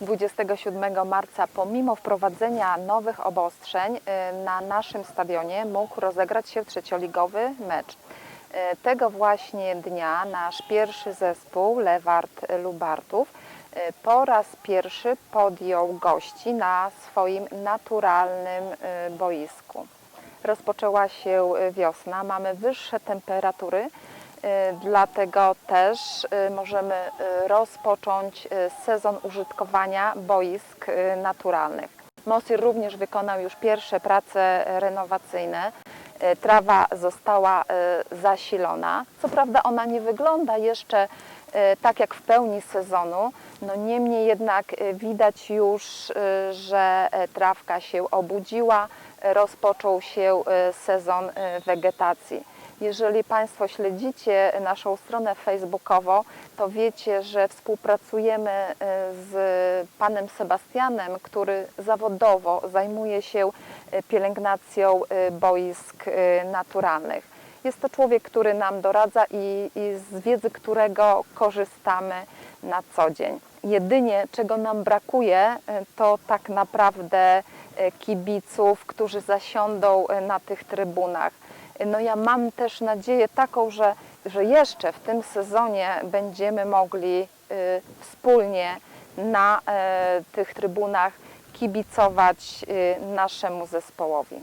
27 marca, pomimo wprowadzenia nowych obostrzeń, y, na naszym stadionie mógł rozegrać się trzecioligowy mecz. Y, Tego właśnie dnia nasz pierwszy zespół, Lewart Lubartów, y, po raz pierwszy podjął gości na swoim naturalnym boisku. Rozpoczęła się wiosna, mamy wyższe temperatury, dlatego też y, możemy y, rozpocząć sezon użytkowania boisk naturalnych. Mosir również wykonał już pierwsze prace renowacyjne. Trawa została zasilona. Co prawda ona nie wygląda jeszcze tak jak w pełni sezonu, no niemniej jednak widać już, że trawka się obudziła, rozpoczął się sezon wegetacji. Jeżeli Państwo śledzicie naszą stronę facebookową, to wiecie, że współpracujemy y, z panem Sebastianem, który zawodowo zajmuje się y, pielęgnacją y, boisk naturalnych. Jest to człowiek, który nam doradza i, i z wiedzy którego korzystamy na co dzień. Jedynie czego nam brakuje, to tak naprawdę kibiców, którzy zasiądą na tych trybunach. No ja mam też nadzieję taką, że, że jeszcze w tym sezonie będziemy mogli y, wspólnie na y, tych trybunach kibicować y, naszemu zespołowi.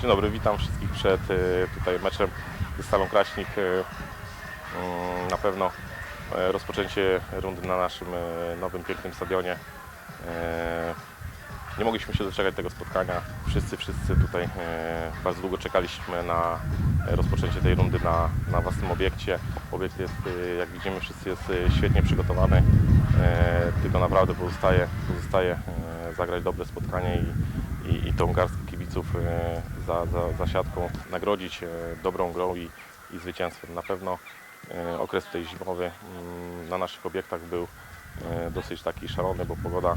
Dzień dobry, witam wszystkich przed e, tutaj meczem ze Stalą Kraśnik. E, mm, Na pewno e, rozpoczęcie rundy na naszym e, nowym, pięknym stadionie. Nie mogliśmy się doczekać tego spotkania. Wszyscy, wszyscy tutaj e, bardzo długo czekaliśmy na e, rozpoczęcie tej rundy na, na własnym obiekcie. Obiekt jest, e, jak widzimy, wszyscy jest świetnie przygotowany. Tylko naprawdę pozostaje, pozostaje zagrać dobre spotkanie i, i, i tą garstkę kibiców za, za, za siatką nagrodzić dobrą grą i, i zwycięstwem. Na pewno okres tutaj zimowy mm, na naszych obiektach był dosyć taki szalony, bo pogoda,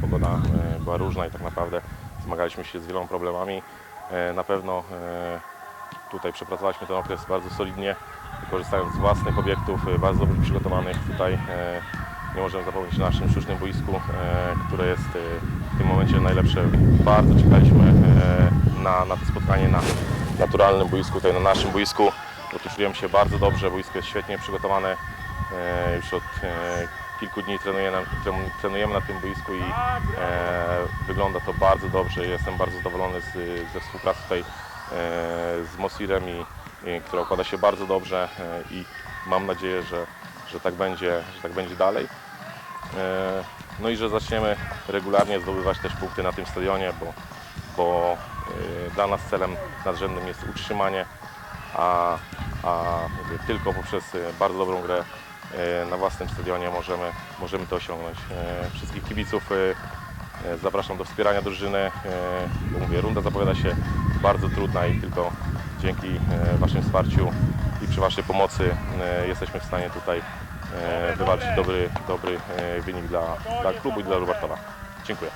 pogoda e, była różna i tak naprawdę zmagaliśmy się z wieloma problemami. E, Na pewno e, tutaj przepracowaliśmy ten okres bardzo solidnie, korzystając z własnych obiektów, bardzo dobrze przygotowanych. Tutaj nie możemy zapomnieć o naszym sztucznym boisku, które jest w tym momencie najlepsze. Bardzo czekaliśmy na, na to spotkanie na naturalnym boisku, tutaj na naszym boisku. Bo tu czujemy się bardzo dobrze, boisko jest świetnie przygotowane. Już od kilku dni trenujemy, tren- trenujemy na tym boisku i e, wygląda to bardzo dobrze. Jestem bardzo zadowolony z, ze współpracy tutaj e, z Mosirem, i, i, która układa się bardzo dobrze e, i mam nadzieję, że, że, tak będzie, że tak będzie dalej. E, No i że zaczniemy regularnie zdobywać też punkty na tym stadionie, bo, bo e, dla nas celem nadrzędnym jest utrzymanie, a, a mówię, tylko poprzez e, bardzo dobrą grę na własnym stadionie możemy, możemy to osiągnąć. E, Wszystkich kibiców e, e, zapraszam do wspierania drużyny. E, Bo mówię, runda zapowiada się bardzo trudna i tylko dzięki e, Waszym wsparciu i przy Waszej pomocy e, jesteśmy w stanie tutaj e, wywalczyć dobry, dobry e, wynik dla, dla klubu i dla Lubartowa. Dziękuję.